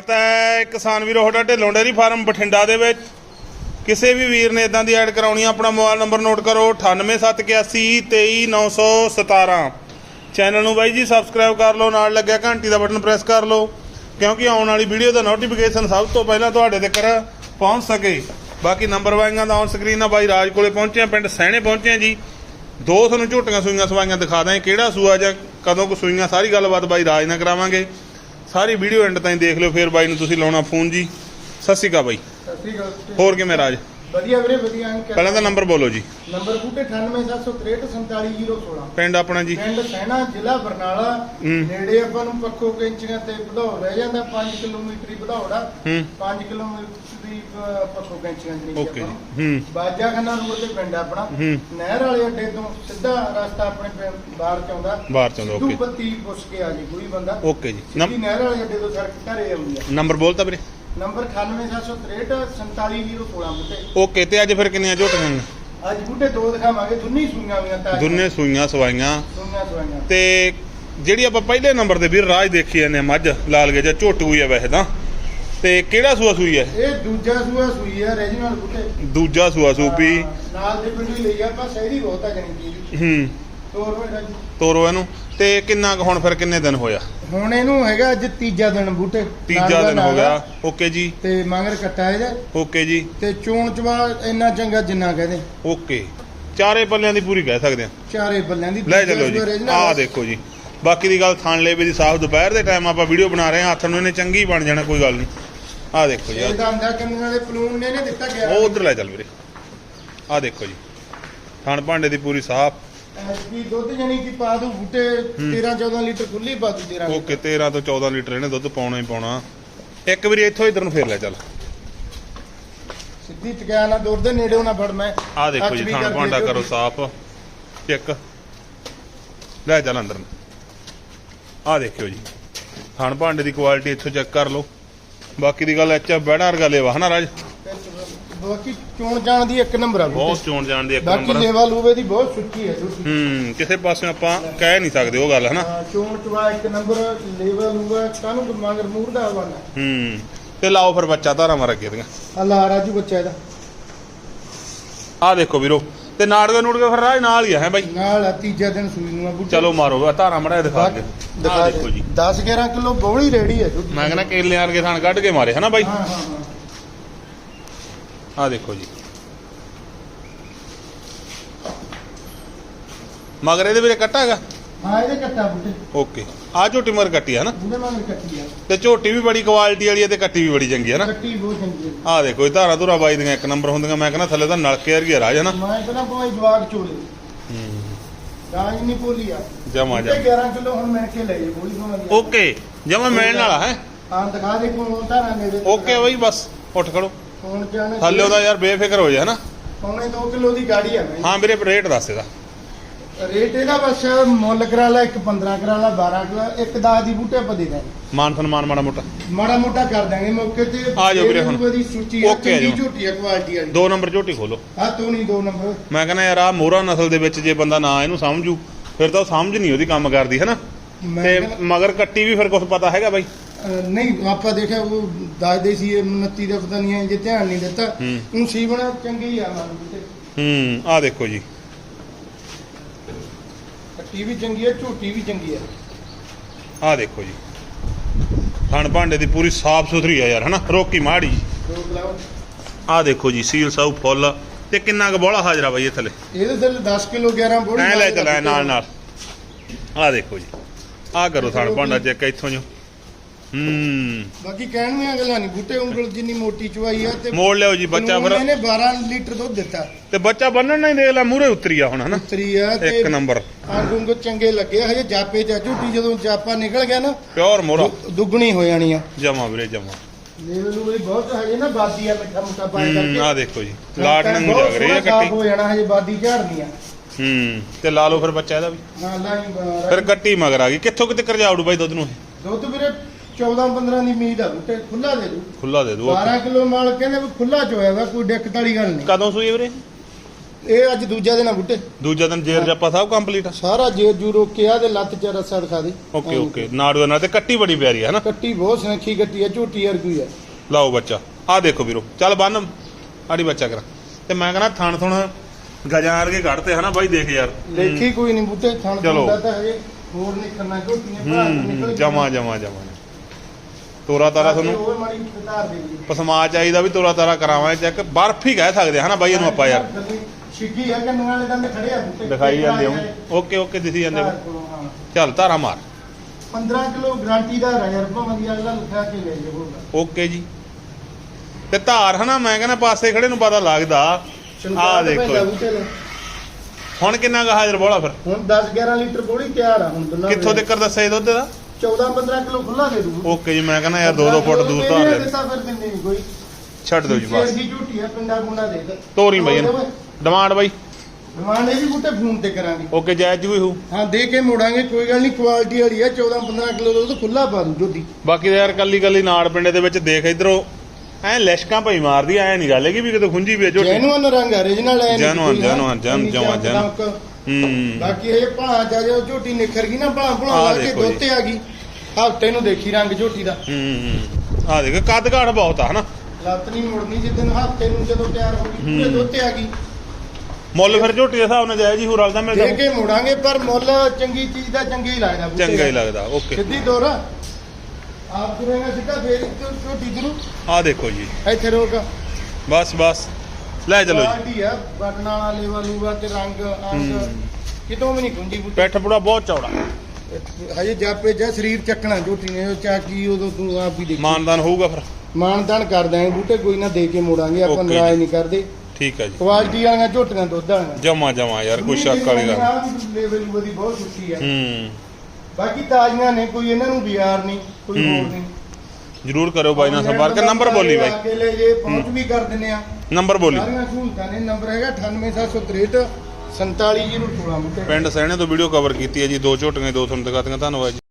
ਸਵਾਗਤ ਹੈ ਕਿਸਾਨ ਵੀਰੋ, ਤੁਹਾਡਾ ਢਿੱਲੋਂ ਡੇਅਰੀ ਫਾਰਮ ਬਠਿੰਡਾ ਦੇ ਵਿੱਚ। ਕਿਸੇ ਵੀ ਵੀਰ ਨੇ ਇਦਾਂ ਦੀ ਐਡ ਕਰਾਉਣੀ ਆ, ਆਪਣਾ ਮੋਬਾਈਲ ਨੰਬਰ ਨੋਟ ਕਰੋ 9871823917 ਚੈਨਲ ਨੂੰ ਬਾਈ ਜੀ ਸਬਸਕ੍ਰਾਈਬ ਕਰ ਲਓ, ਨਾਲ ਲੱਗਿਆ ਘੰਟੀ ਦਾ ਬਟਨ ਪ੍ਰੈਸ ਕਰ ਲਓ, ਕਿਉਂਕਿ ਆਉਣ ਵਾਲੀ ਵੀਡੀਓ ਦਾ ਨੋਟੀਫਿਕੇਸ਼ਨ ਸਭ ਤੋਂ ਪਹਿਲਾਂ ਤੁਹਾਡੇ ਤੱਕ ਪਹੁੰਚ ਸਕੇ। ਬਾਕੀ ਨੰਬਰ ਵਾਈਆਂ ਦਾ ਔਨ ਸਕਰੀਨ ਆ ਬਾਈ ਰਾਜ ਕੋਲੇ ਪਹੁੰਚੇ ਆ, ਪਿੰਡ ਸਹਿਣੇ ਪਹੁੰਚੇ ਆ ਜੀ। ਦੋ ਤੁਹਾਨੂੰ ਝੋਟੀਆਂ ਸੂਈਆਂ ਸਵਾਈਆਂ ਦਿਖਾ ਦਾਂ ਕਿਹੜਾ ਸੂਆ ਜਾਂ ਕਦੋਂ ਕੁ ਸੂਈਆਂ, ਸਾਰੀ ਗੱਲਬਾਤ ਬਾਈ ਰਾਜ ਨਾਲ ਕਰਾਵਾਂਗੇ। ਸਾਰੀ ਵੀਡੀਓ ਐਂਡ ਤਾਈਂ ਦੇਖ ਲਿਓ ਫਿਰ ਬਾਈ ਨੂੰ ਤੁਸੀਂ ਲਾਉਣਾ ਫੋਨ ਜੀ। ਸਤਿ ਸ਼੍ਰੀ ਅਕਾਲ ਬਾਈ। ਸਤਿ ਸ਼੍ਰੀ ਅਕਾਲ। ਹੋਰ ਕਿਵੇਂ ਰਾਜ? ਵਧੀਆ ਵੀਰੇ ਵਧੀਆ ਅੰਕ ਪਹਿਲਾਂ ਤਾਂ ਨੰਬਰ ਬੋਲੋ ਜੀ। ਨੰਬਰ ਬੂਟੇ 9876347016 ਪਿੰਡ ਆਪਣਾ ਜੀ। ਪਿੰਡ ਸਹਿਣਾ ਜ਼ਿਲ੍ਹਾ ਬਰਨਾਲਾ। ਨੇੜੇ ਆਪਾਂ ਨੂੰ ਪੱਖੋ ਕੈਂਚੀਆਂ ਤੇ ਵਧਾਉ ਰਹਿ ਜਾਂਦਾ 5 ਕਿਲੋਮੀਟਰ ਹੀ ਵਧਾਉੜਾ ਹੂੰ। 5 ਕਿਲੋਮੀਟਰ ਦੀ ਪੱਖੋ ਕੈਂਚੀਆਂ ਦੀ ਓਕੇ। ਹੂੰ। ਬਾਜਾਖਾਨਾ ਰੋਡ ਤੇ ਪਿੰਡ ਆ ਆਪਣਾ। ਨਹਿਰ ਵਾਲੇ ਅੱਡੇ ਤੋਂ ਸਿੱਧਾ ਰਸਤਾ ਆਪਣੇ ਬਾਹਰ ਚ ਆਉਂਦਾ। ਬਾਹਰ ਚੋਂ ਸਿੱਧੂ ਓਕੇ। ਬੱਤੀ ਪੁੱਛ ਕੇ ਆ ਜੀ ਕੋਈ ਬੰਦਾ। ਓਕੇ ਜੀ। ਨਹਿਰ ਵਾਲੇ ਅੱਡੇ ਤੋਂ ਸੜਕ ਘਰੇ ਆਉਂਦੀ ਆ ਨੰਬਰ ਬੋਲਤਾ ਵੀਰੇ। ਨੰਬਰ 9876347016 ਬੂਟੇ। ਓਕੇ ਤੇ ਅੱਜ ਫਿਰ ਕਿੰਨੀਆਂ ਝੋਟੀਆਂ ਨੇ? ਅੱਜ ਬੂਟੇ ਦੋ ਦਿਖਾਵਾਂਗੇ ਦੁੰਨੀ ਸੂਈਆਂ ਵੀਆਂ ਤਾਂ ਦੁੰਨੇ ਸੂਈਆਂ ਸਵਾਈਆਂ। ਸੂਈਆਂ ਸੂਈਆਂ ਤੇ ਜਿਹੜੀ ਆਪਾਂ ਪਹਿਲੇ ਨੰਬਰ ਤੇ ਵੀਰ ਰਾਜ ਦੇਖੀ ਜਾਂਦੇ ਆ ਮੱਝ ਲਾਲ ਗੇ ਜਾਂ ਝੋਟੂ ਹੀ ਆ ਵੈਸੇ ਤਾਂ। ਤੇ ਕਿਹੜਾ ਸੂਆ ਸੂਈ ਹੈ? ਇਹ ਦੂਜਾ ਸੂਆ ਸੂਈ ਹੈ ਰੈਜੀਨਲ ਬੂਟੇ। ਦੂਜਾ ਸੂਆ ਸੂਪੀ। ਨਾਲ ਦੇ ਪਿੰਡ ਹੀ ਲਈ ਆ ਆਪਾਂ ਸ਼ਹਿਰੀ ਬਹੁਤ ਆ ਜਣੀ ਕੀ। ਹੂੰ। ਤੋਰ ਤੋਰੋ ਇਹਨੂੰ। ਤੇ ਕਿੰਨਾ ਕੁ ਹੁਣ ਫਿਰ ਕਿੰਨੇ ਦਿਨ ਹੋਇਆ? ਹੁਣ ਇਹਨੂੰ ਹੈਗਾ ਅੱਜ ਤੀਜਾ ਦਿਨ ਬੂਟੇ ਤੀਜਾ ਨਾਲ ਦਾ ਦਿਨ ਹੋ ਨਾਲ ਗਿਆ। ਆ, ਓਕੇ ਜੀ। ਤੇ ਮਗਰ ਕੱਟਾ ਇਹਦਾ। ਓਕੇ ਜੀ। ਤੇ ਚੋਣ ਚਵਾ ਇੰਨਾ ਚੰਗਾ ਜਿੰਨਾ ਕਹਦੇ ਓਕੇ। ਚਾਰੇ ਪੱਲਿਆਂ ਦੀ ਪੂਰੀ ਕਹਿ ਸਕਦੇ ਆ। ਚਾਰੇ ਬੱਲਿਆਂ ਦੀ। ਲੈ ਚੱਲੋ ਜੀ। ਆਹ ਦੇਖੋ ਜੀ। ਬਾਕੀ ਦੀ ਗੱਲ ਥਾਣ ਲੇਵੇ ਦੀ ਸਾਫ਼ ਦੁਪਹਿਰ ਦੇ ਟਾਈਮ ਆਪਾਂ ਵੀਡੀਓ ਬਣਾ ਰਹੇ ਹਾਂ। ਹੱਥ ਨੂੰ ਇਹਨੇ ਚੰਗੀ ਬਣ ਜਾਣਾ ਕੋਈ ਗੱਲ ਨਹੀਂ। ਆਹ ਦੇਖੋ ਜੀ ਇਹ ਤਾਂ ਅੰਦਾ ਕੰਨਾਂ ਵਾਲੇ ਪਲੂਨ ਨੇ ਨੇ ਦਿੱਤਾ ਗਿਆ। ਉਹ ਉਧਰ ਲੈ ਚੱਲ ਵੀਰੇ। ਆਹ ਦੇਖੋ ਜੀ। ਥਣ ਭਾਂਡੇ ਦੀ ਪੂਰੀ ਸਾਫ਼। ਕੀ ਦੁੱਧ ਜਣੀ ਕੀ ਪਾ ਦੂ ਬੂਟੇ 13 14 ਲੀਟਰ ਖੁੱਲੀ ਪਾ ਦੂ 13 ਓਕੇ 13 ਤੋਂ 14 ਲੀਟਰ ਇਹਨੇ ਦੁੱਧ ਪਾਉਣਾ ਹੀ ਪਾਉਣਾ। ਇੱਕ ਵਾਰੀ ਇੱਥੋਂ ਇਧਰ ਨੂੰ ਫੇਰ ਲੈ ਚੱਲ। ਸਿੱਧੀ ਟਕਿਆ ਨਾ ਦੂਰ ਦੇ ਨੇੜੇ ਨਾ ਫੜ ਮੈਂ। ਆਹ ਦੇਖੋ ਜੀ ਅੱਠਵੀਂ ਥਣ ਕਰਦੀ ਭਾਂਡਾ ਹੈ ਕਰੋ ਸਾਫ਼। ਚੈੱਕ। ਲੈ ਚੱਲ ਅੰਦਰ ਨੂੰ। ਆਹ ਦੇਖਿਓ ਜੀ। ਥਣ ਭਾਂਡੇ ਦੀ ਕੁਆਲਿਟੀ ਇੱਥੋਂ ਚੈੱਕ ਕਰ ਲਓ। ਬਾਕੀ ਦੀ ਗੱਲ ਐਚ ਬੈੜਾ ਵਰਗਾ ਲੇਵਾ ਹਨਾ ਰਾਜ? ਬਾਕੀ ਚੋਣ ਜਾਣ ਦੀ ਇੱਕ ਨੰਬਰ ਆ ਬੂਟੇ। ਬਹੁਤ ਚੋਣ ਜਾਣ ਦੀ ਇੱਕ ਬਾਕੀ ਨੰਬਰ ਲੇਵਾ ਲੂਵੇ ਦੀ ਬਹੁਤ ਸੁੱਚੀ ਹੈ ਸੁੱਚੀ ਹੂੰ ਕਿਸੇ ਪਾਸੇ ਆਪਾਂ ਕਹਿ ਨਹੀਂ ਸਕਦੇ ਉਹ ਗੱਲ ਹਨਾ? ਚੋਣ ਚਵਾ ਇੱਕ ਨੰਬਰ ਲੇਵਾ ਲੂਵਾ ਕਾਨੂੰ ਮਗਰ ਮੂਰ ਦਾ ਹਵਾਲਾ? ਹੂੰ ਤੇ ਲਾਓ ਫਿਰ ਬੱਚਾ ਧਾਰਾ ਮਾਰ ਅੱਗੇ ਦੀਆਂ। ਅੱਲਾ ਰਾਜੂ ਬੱਚਾ ਇਹਦਾ। ਆਹ ਦੇਖੋ ਵੀਰੋ ਤੇ ਨਾੜਗੇ ਨੂੜਗੇ ਫਿਰ ਰਾਜ ਨਾਲ ਹੀ ਆ ਹੈ ਬਾਈ? ਨਾਲ ਆ ਤੀਜਾ ਦਿਨ ਸੂਈ ਨੂੰ ਆ ਬੂਟੇ। ਚਲੋ ਮਾਰੋ ਆਹ ਧਾਰਾ ਮੜਾ ਦਿਖਾ ਕੇ ਦਿਖਾ ਆਹ ਦੇਖੋ ਜੀ। 10 11 ਕਿਲੋ ਬੋਲੀ ਰੇੜੀ ਹੈ। ਮੈਂ ਕਹਿੰਦਾ ਕੇਲੇ ਵਰਗੇ ਥਣ ਕੱਢ ਕੇ ਮਾਰੇ ਹਨਾ ਬਾਈ? ਹਾਂ ਹਾਂ ਹਾਂ। ਆਹ ਦੇਖੋ ਜੀ। ਮਗਰ ਇਹਦੇ ਵੀਰੇ ਕੱਟਾ ਹੈਗਾ? ਹਾਂ ਇਹਦੇ ਕੱਟਾ ਬੂਟੇ ਓਕੇ। ਆਹ ਝੋਟੀ ਮਗਰ ਕੱਟੀ ਹੈ ਨਾ? ਬੂਟੇ ਮਗਰ ਕੱਟੀ ਆ। ਤੇ ਝੋਟੀ ਵੀ ਬੜੀ ਕੁਆਲਿਟੀ ਵਾਲੀ ਹੈ ਤੇ ਕੱਟੀ ਵੀ ਬੜੀ ਚੰਗੀ ਹੈ ਨਾ? ਕੱਟੀ ਬਹੁਤ ਚੰਗੀ ਹੈ ਆਹ ਦੇਖੋ ਇਹ ਧਾਰਾ ਧੁਰਾ ਬਾਈ ਦੀਆਂ ਇੱਕ ਨੰਬਰ ਹੁੰਦੀਆਂ। ਮੈਂ ਕਹਿੰਦਾ ਥੱਲੇ ਤਾਂ ਨਲਕੇ ਵਰਗੀ ਆ ਰਾਜ ਹਨਾ ਮੈਂ ਕਹਿੰਦਾ ਭਾਵੇਂ ਜਵਾਗ ਚੋਲੇ। ਹੂੰ। ਗਾਂ ਨਹੀਂ ਬੋਲੀ ਆ। ਜਮਾ ਜਾ 11 ਕਿਲੋ ਹੁਣ ਮਿਲ ਕੇ ਲੈ ਜੇ ਬੋਲੀ ਦੀ ਓਕੇ। ਜਮਾ ਮਿਲਣ ਵਾਲਾ ਹੈ। ਹਾਂ ਦਿਖਾ ਦੇ ਕੋਲ ਧਾਰਾ ਨੇੜੇ। ਓਕੇ ਬਾਈ ਬਸ। ਉੱਠ ਖੜੋ। ਹੁਣ ਜਾਣੇ ਥੱਲੇ ਉਹਦਾ ਯਾਰ ਬੇਫਿਕਰ ਹੋ ਜਾ ਹਨਾ। ਪੌਣੇ 2 ਕਿਲੋ ਦੀ ਗਾੜੀ ਆ ਮੈਂ ਹਾਂ ਵੀਰੇ ਰੇਟ ਦੱਸ ਇਹਦਾ। ਰੇਟ ਇਹਦਾ ਬਸ ਮੁੱਲ ਕਰਾ ਲਾ ਇੱਕ 15 ਕਰਾ ਲਾ 12 ਕਰਾ ਇੱਕ 10 ਦੀ ਬੂਟੇ ਆਪਾਂ ਦੇ ਦਾਂਗੇ। ਮਾਨ ਸਨਮਾਨ ਮਾੜਾ ਮੋਟਾ। ਮਾੜਾ ਮੋਟਾ ਕਰ ਦਾਂਗੇ ਮੌਕੇ ਤੇ। ਆ ਜਾਓ ਵੀਰੇ ਹੁਣ। ਦੀ ਸੂਚੀ ਆ ਓਕੇ ਆ ਚੰਗੀ ਜਾਓ। ਝੋਟੀ ਆ ਕੁਆਲਿਟੀ ਵਾਲੀ। ਦੋ ਨੰਬਰ ਝੋਟੀ ਖੋਲੋ। ਆ ਤੂੰ ਨਹੀਂ ਦੋ ਨੰਬਰ। ਮੈਂ ਕਹਿੰਦਾ ਯਾਰ ਆ ਮੋਹਰਾ ਨਸਲ ਦੇ ਵਿੱਚ ਜੇ ਬੰਦਾ ਨਾ ਇਹਨੂੰ ਸਮਝੂ ਫਿਰ ਤਾਂ ਉਹ ਸਮਝ ਨਹੀਂ ਉਹਦੀ ਕੰਮ ਕਰਦੀ ਹੈ ਨਾ ਮੈਂ ਤੇ ਕਹਿੰਦਾ- ਮਗਰ ਕੱਟੀ ਵੀ ਫਿਰ ਕੁਝ ਪਤਾ ਹੈਗਾ ਬਾਈ। ਨਹੀਂ ਆਪਾਂ ਦੇਖਿਆ ਉਹ ਦੱਸਦੇ ਸੀ ਇਹ 29 ਦਾ ਪਤਾ ਨਹੀਂ ਹੈ ਜੇ ਧਿਆਨ ਨਹੀਂ ਦਿੱਤਾ। ਉਹ ਸੀਵਣ ਚੰਗੀ ਆ ਮਨ ਹੂੰ ਆਹ ਦੇਖੋ ਜੀ। ਕੱਟੀ ਵੀ ਚੰਗੀ ਹੈ ਝੋਟੀ ਵੀ ਚੰਗੀ ਹੈ। ਆਹ ਦੇਖੋ ਜੀ। ਥਣ ਭਾਂਡੇ ਦੀ ਪੂਰੀ ਸਾਫ਼ ਸੁਥਰੀ ਆ ਯਾਰ ਹਨਾ? ਰੋਕੀ ਮਾੜੀ ਆਹ ਦੇਖੋ ਜੀ ਸੀਲ ਸਾਊ ਫੁੱਲ। ਤੇ ਕਿੰਨਾ ਕੁ ਬੋਲਾ ਹਾਜ਼ਰਾ ਬਾਈ ਇਹ ਥੱਲੇ? ਇਹਦੇ ਥੱਲੇ 10 ਕਿਲੋ 11 ਬੋੜੀ ਐ ਲੈ ਚਲਾ ਨਾਲ ਨਾਲ ਆਹ ਦੇਖੋ ਜੀ। ਆਹ ਕਰੋ ਥਣ ਭਾਂਡਾ ਚੈੱਕ ਇੱਥੋਂ ਜੋ। ਹੂੰ। ਬਾਕੀ ਕਹਿਣ ਦੀਆਂ ਗੱਲਾਂ ਨਹੀਂ ਬੂਟੇ ਉਂਗਲ ਜਿੰਨੀ ਮੋਟੀ ਚੁਆਈ ਆ ਤੇ ਮੋੜ ਲਿਓ ਜੀ ਬੱਚਾ ਫਿਰ। ਇਹਨੇ 12 ਲੀਟਰ ਦੁੱਧ ਦਿੱਤਾ। ਤੇ ਬੱਚਾ ਬੰਨਣ ਨਹੀਂ ਦੇਖ ਲੈ ਮੂਰੇ ਉਤਰੀ ਆ ਹੁਣ ਹਨਾ? ਉਤਰੀ ਆ ਤੇ ਇੱਕ ਨੰਬਰ। ਅੰਗ ਉਂਗ ਚੰਗੇ ਲੱਗੇ ਹਜੇ ਜਾਪੇ ਚ ਆ, ਝੂਟੀ ਜਦੋਂ ਜਾਪਾ ਨਿਕਲ ਗਿਆ ਨਾ ਪਿਓਰ ਮੋਰਾ ਦੁੱਗਣੀ ਹੋ ਜਾਣੀ ਆ ਜਮਾ ਵੀਰੇ ਜਮਾ। ਲੈਵਲ ਨੂੰ ਬਹੁਤ ਹਜੇ ਨਾ ਬਾਦੀ ਆ ਮਿੱਠਾ ਮੁੱਠਾ ਪਾਇਆ ਕਰਕੇ। ਆਹ ਦੇਖੋ ਜੀ ਲਾਟ ਨੰਗ ਜਗ ਰਹੀ ਸਾਫ਼ ਕੱਟੀ। ਹੋ ਜਾਣਾ ਹਜੇ ਬਾਦੀ ਝਾੜਨੀ ਆ ਹੂੰ ਤੇ ਲਾ ਲਓ ਫਿਰ ਬੱਚਾ ਇਹਦਾ ਵੀ। ਹਾਂ ਲਾਈ ਫਿਰ ਕੱਟੀ ਮਗਰ ਆ ਗਈ। ਕਿੱਥੋਂ ਕਿਤੇ ਕਰਜਾਉੜੂ ਬਾਈ ਦੁੱਧ ਨੂੰ ਇਹ? ਦੁੱਧ ਵੀਰੇ 14 15 ਦੀ ਉਮੀਦ ਆ ਬੂਟੇ ਖੁੱਲਾ ਦੇ ਦੂ। ਖੁੱਲਾ ਦੇ ਦੂ 12 ਕਿਲੋ ਮਾਲ ਕਹਿੰਦੇ ਵੀ ਖੁੱਲਾ ਚੋਇਆ ਵਾ ਕੋਈ ਦਿੱਕਤ ਵਾਲੀ ਗੱਲ ਨਹੀਂ। ਕਦੋਂ ਸੂਈ ਵੀਰੇ? ਇਹ ਅੱਜ ਦੂਜਾ ਦਿਨ ਆ ਬੂਟੇ। ਦੂਜਾ ਦਿਨ ਜੇਰ ਜੱਪਾ ਸਭ ਕੰਪਲੀਟ ਸਾਰਾ ਜੇਰ ਜੂ ਰੋਕਿਆ ਤੇ ਲੱਤ ਚ ਰੱਸਾ ਦਿਖਾ ਦੇ। Okay okay. ਨਾੜੂ ਦੇ ਨਾਲ ਤੇ ਕੱਟੀ ਬੜੀ ਪਿਆਰੀ ਹੈ ਨਾ ਕੱਟੀ ਬਹੁਤ ਸੁਨੱਖੀ ਕੱਟੀ ਆ ਝੋਟੀ ਵਰਗੀ ਆ। ਲਓ ਬੱਚਾ ਆ ਦੇਖੋ ਵੀਰੋ ਚੱਲ ਬੰਨ। ਆੜੀ ਬੱਚਾ ਕਰ। ਤੇ ਮੈਂ ਕਹਿੰਦਾ ਥਣ ਥੁਣ ਗਜਾਂ ਵਰਗੇ ਕੱਢਤੇ ਹਨਾ ਬਾਈ ਦੇਖ ਯਾਰ। ਦੇਖੀ ਕੋਈ ਨਹੀਂ ਬੂਟੇ ਥਣ। ਦਾ ਤਾਂ ਹਜੇ ਹੋਰ ਨਿਕਲਣਾ ਝੋਟੀਆਂ ਬਾਹਰ ਨਿਕਲ ਜਮਾ ਜਮਾ ਜਮਾ। ਤੋਰਾ ਤਾਰਾ ਤੁਹਾਨੂੰ? ਦੇ ਜੀ ਪਸਮਾ ਚਾਹੀਦਾ ਵੀ ਤੋਰਾ ਤਾਰਾ ਕਰਾਵਾਂਗੇ ਚੈੱਕ ਬਰਫ ਹੀ ਕਹਿ ਸਕਦੇ ਹਨਾ ਬਾਈ ਇਹਨੂੰ ਆਪਾਂ ਯਾਰ। ਛਿੱਗੀ ਆ ਕੰਨਾਂ ਵਾਲੇ ਦੰਦ ਖੜੇ ਆ ਬੂਟੇ? ਦਿਖਾਈ ਜਾਂਦੇ ਹੋ ਓਕੇ ਓਕੇ ਦਿਸੀ ਜਾਂਦੇ ਹੋ ਹਾਂ। ਚੱਲ ਧਾਰਾ ਮਾਰ। 15 ਕਿਲੋ ਗਾਰੰਟੀ ਦਾ ਰਜਰ ਭਾਵੇਂ ਦੀ ਅਗਲਾ ਲਿਖਾ ਕੇ ਲੈ ਜਾਊਗਾ ਓਕੇ ਜੀ। ਤੇ ਧਾਰ ਹਨਾ ਮੈਂ ਕਹਿੰਦਾ ਪਾਸੇ ਖੜੇ ਨੂੰ ਪਤਾ ਲੱਗਦਾ। ਆ ਦੇਖੋ ਹੁਣ ਕਿੰਨਾ ਕੁ ਹਾਜ਼ਰ ਬੋਲਾ ਫਿਰ? ਹੁਣ 10 11 ਲੀਟਰ ਬੋਲੀ ਤਿਆਰ ਆ ਹੁਣ ਕਿੱਥੋਂ ਤੱਕ ਦੱਸਿਆ ਦੁੱਧ ਦਾ 14 15 ਕਿਲੋ ਖੁੱਲਾ ਦੇ ਦੂ। ਓਕੇ ਜੀ ਮੈਂ ਕਹਿੰਦਾ ਯਾਰ 2-2 ਫੁੱਟ ਦੂਰ ਧਾਰ ਦੇ ਦਿੱਤਾ ਫਿਰ ਦਿੰਦੇ ਨਹੀਂ ਕੋਈ। ਛੱਡ ਦਿਓ ਜੀ ਬਸ। ਦੀ ਝੂਟੀ ਆ ਪਿੰਡਾ ਗੁੰਡਾ ਦੇ ਦੇ ਤੋਰੀ ਬਾਈ ਇਹਨੂੰ। ਡਿਮਾਂਡ ਬਾਈ। ਡਿਮਾਂਡ ਇਹ ਵੀ ਬੂਟੇ ਫੋਨ ਤੇ ਕਰਾਂਗੇ। ਓਕੇ ਜਾਇਜ਼ ਜੀ ਵੀ ਹੋ ਹਾਂ ਦੇ ਕੇ ਮੋੜਾਂਗੇ ਕੋਈ ਗੱਲ ਨਹੀਂ ਕੁਆਲਿਟੀ ਵਾਲੀ ਆ 14 15 ਕਿਲੋ ਦੁੱਧ ਖੁੱਲਾ ਪਾ ਦੂ ਝੋਟੀ ਬਾਕੀ ਤਾਂ ਯਾਰ ਕੱਲੀ ਕੱਲੀ ਨਾੜ ਪਿੰਡੇ ਦੇ ਵਿੱਚ ਦੇਖ ਇਧਰੋਂ ਐ ਲਿਸ਼ਕਾਂ ਭਈ ਮਾਰਦੀ ਐ ਨਹੀਂ ਗੱਲ ਵੀ ਕਿਤੇ ਖੁੰਝੀ ਵੀ ਆ ਝੋਟੀ। ਜੈਨੂਅਨ ਰੰਗ origignal ਐ Genuine, genuine, gen- ਜਮਾਂ gen- ਹੂੰ। ਬਾਕੀ ਇਹ ਭਾਂ ਜਾ ਜੋ ਝੋਟੀ ਨਿਖਰ ਗਈ ਨਾ ਭਾਂ ਭੁਲਾ ਆਹ ਲਾ ਕੇ ਦੇਖੋ ਜੀ। ਦੋਤੇ ਆ ਗਈ। ਹਫ਼ਤੇ ਨੂੰ ਦੇਖੀ ਰੰਗ ਝੋਟੀ ਦਾ। ਹੂੰ ਆ ਦੇਖ ਕੱਦ ਕਾਠ ਬਹੁਤ ਆ ਹਨਾ? ਲੱਤ ਨਹੀਂ ਮੁੜਨੀ ਜਿੱਦਨ ਹਫ਼ਤੇ ਨੂੰ ਜਦੋਂ ਤਿਆਰ ਹੋ ਗਈ ਪੂਰੇ ਹੂੰ। ਦੋਤੇ ਆ ਗਈ। ਮੁੱਲ ਫਿਰ ਝੋਟੀ ਦੇ ਹਿਸਾਬ ਨਾਲ ਜਾਇਜ਼ ਹੀ ਹੋ ਰਲਦਾ ਮਿਲਦਾ ਦੇ ਕੇ ਮੋੜਾਂਗੇ ਪਰ ਮੁੱਲ ਚੰਗੀ ਚੀਜ਼ ਦਾ ਚੰਗਾ ਹੀ ਲੱਗਦਾ ਬੂਟੇ ਚੰਗਾ ਹੀ ਦਾ। ਲੱਗਦਾ ਓਕੇ। ਸਿੱਧੀ ਦੋਰ ਆਪ ਤੁਰੇਗਾ ਸਿੱਧਾ ਫੇਰ ਇੱਥੇ ਝੋਟੀ ਜਰੂ ਆ ਦੇਖੋ ਜੀ। ਇੱਥੇ ਰੋਕ। ਬਸ ਬਸ। ਲੈ ਚਲੋ ਜੀ। ਕੁਆਲਿਟੀ ਆ ਬਟਨਾਂ ਵਾਲਾ ਲੇਵਾ ਲੂਵਾ ਤੇ ਰੰਗ ਅੰਗ ਹੂੰ। ਕਿਤੋਂ ਵੀ ਨਹੀਂ ਗੁੰਜੀ ਬੂਟੇ ਪੈਠ ਪੂੜਾ ਬਹੁਤ ਚੌੜਾ। ਹਜੇ ਜਾਪੇ ਜਾਂ ਸਰੀਰ ਚੱਕਣਾ ਝੋਟੀ ਨੇ ਉਹ ਚਾਕੀ ਉਦੋਂ ਤੂੰ ਆਪ ਵੀ ਦੇਖ। ਮਾਨਦਾਨ ਹੋਊਗਾ ਫਿਰ। ਮਾਨਦਾਨ ਕਰ ਦਾਂਗੇ ਬੂਟੇ ਕੋਈ ਨਾ ਦੇ ਕੇ ਮੋੜਾਂਗੇ ਆਪਾਂ Okay ਨਾਰਾਜ਼। ਨਹੀਂ ਕਰਦੇ। ਠੀਕ ਹੈ ਜੀ। ਕੁਆਲਿਟੀ ਵਾਲੀਆਂ ਝੋਟੀਆਂ ਦੁੱਧ ਵਾਲੀਆਂ। ਜਮਾ ਜਮਾ ਯਾਰ ਕੋਈ ਸ਼ੱਕ ਵਾਲੀ ਗੱਲ ਲੈਵਲ ਉਹਦੀ ਬਹੁਤ ਸੁੱਚੀ ਆ। ਹੂੰ। ਬਾਕੀ ਤਾਜ਼ੀਆਂ ਨੇ ਕੋਈ ਇਹਨਾਂ ਨੂੰ ਬਿਆਰ ਨਹੀਂ ਕੋਈ ਹੂੰ। ਹੋਰ ਨਹੀਂ। ਜਰੂਰ ਕਰਿਓ ਬਾਈ ਨਾਲ ਸੰਪਰਕ। ਨੰਬਰ ਬੋਲੀ ਬਾਈ। ਕੇ ਲੈ ਜੇ ਪਹੁੰਚ ਵੀ ਕਰ ਦਿੰਦੇ ਆ। ਨੰਬਰ ਬੋਲੀ। ਸਾਰੀਆਂ ਸਹੂਲਤਾਂ ਨੇ ਨੰਬਰ ਹੈਗਾ 98763 47016 ਬੂਟੇ ਪਿੰਡ ਸਹਿਣੇ ਤੋਂ ਵੀਡੀਓ ਕਵਰ ਕੀਤੀ ਹੈ ਜੀ ਦੋ ਝੋਟੀਆਂ ਦੋ ਤੁਹਾਨੂੰ ਦਿਖਾਤੀਆਂ ਧੰਨਵਾਦ ਜੀ।